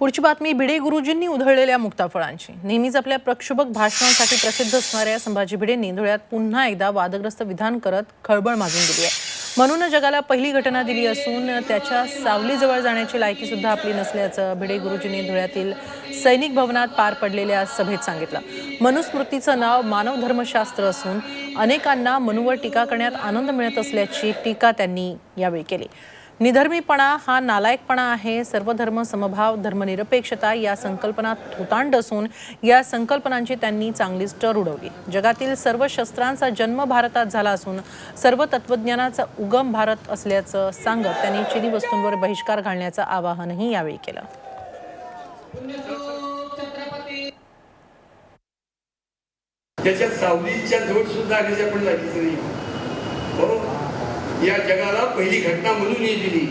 पुढची बातमी भिडे गुरुजींनी उधळलेल्या मुक्ताफळांची. नेहमीच आपल्या प्रक्षोभक भाषणांसाठी प्रसिद्ध असणाऱ्या संभाजी भिडेंनी धुळ्यात पुन्हा एकदा वादग्रस्त विधान करत खळबळ माजून दिली आहे. म्हणून जगाला पहिली घटना दिली असून त्याच्या सावलीजवळ जाण्याची लायकी सुद्धा आपली नसल्याचं भिडे गुरुजींनी धुळ्यातील सैनिक भवनात पार पडलेल्या सभेत सांगितलं. मनुस्मृतीचं नाव मानव धर्मशास्त्र असून अनेकांना मनुवर टीका करण्यात आनंद मिळत असल्याची टीका त्यांनी यावेळी केली. निधर्मीपणा हा नालायकपणा आहे. सर्वधर्म समभाव धर्मनिरपेक्षता या संकल्पना थोतांड असून या संकल्पनांची त्यांनी चांगलीच टर उडवली. जगातील सर्व शस्त्रांचा जन्म भारतात झाला असून सर्व तत्वज्ञानाचा उगम भारत असल्याचं सांगत त्यांनी चिनी वस्तूंवर बहिष्कार घालण्याचं आवाहनही यावेळी केलं. त्याच्या सावलीच्या जोड सुद्धा आल्याच्या आपण लागलीच नाही या जगाला पहिली घटना म्हणून ही दिली.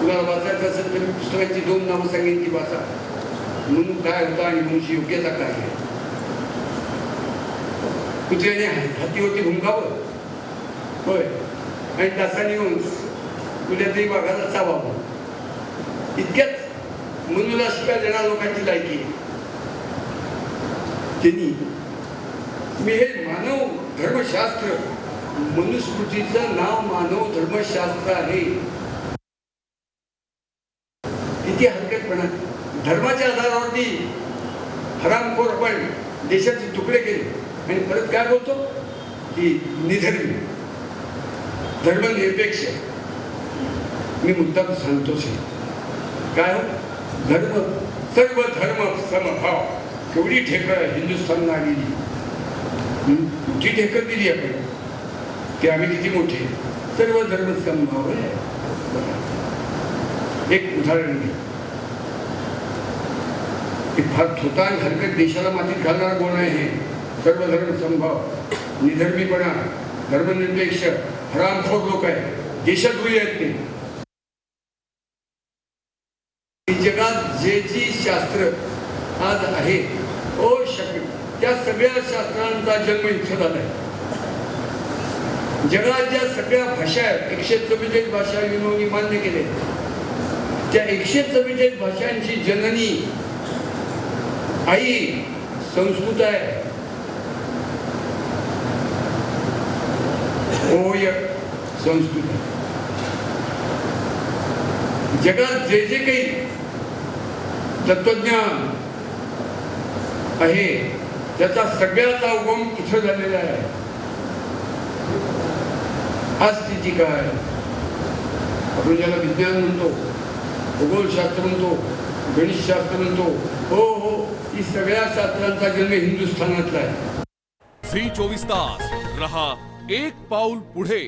तुला वाचायचं असेल तर मी पुस्तकाची दोन नावं सांगेन ती वाचा. म्हणून काय होता आणि म्हणूनची योग्यता काय आहे? कुत्र्याने हातीवरती भुंकावं होय. आणि तासाने येऊन कुठल्या तरी वाघाला चावावं. इतक्याच मनुला शिकाय देणार लोकांची लायकी त्यांनी मी हे मानव धर्मशास्त्र मनुस्मृतीचं नाव मानव धर्मशास्त्र आहे. किती हलकटपणा धर्माच्या आधारावरती हरामखोर पण देशाचे तुकडे केले. आणि परत काय बोलतो? की निधर्मी. धर्मनिरपेक्ष. मी मुद्दा सांगतोच आहे. काय हो? धर्म सर्व धर्म समभाव. केवढी ठेकर हिंदुस्थानला आलेली. हं? मोठी ठेकर दिली आपण. की आम्ही किती मोठे सर्व धर्म समभाव आहे. एक उदाहरण घे एक फार थोतान हरकत देशाला मातीत घालणारा गुण आहे? सर्व धर्म समभाव. निधर्मीपणा धर्मनिरपेक्ष हरामखोर लोक आहे देशात होई आहेत ते. जगात जे जी शास्त्र आज आहे ओ शक्य त्या सगळ्या शास्त्रांचा जन्म इथं झालाय. जगात ज्या सगळ्या भाषा आहेत एकशे चव्वेचाळीस भाषा युनोनी मान्य केले. त्या एकशे चव्वेचाळीस भाषांची जननी आई संस्कृत आहे. ओय संस्कृत जगात जे जे काही तत्वज्ञान आहे त्याचा सगळ्याचा उगम इथं झालेला आहे. आज स्थिती काय आपण ज्याला विज्ञान म्हणतो भूगोलशास्त्र म्हणतो गणितशास्त्र म्हणतो हो हो ही सगळ्या शास्त्रांचा जन्म हिंदुस्थानातला आहे झी चोवीस तास रहा एक पाऊल पुढे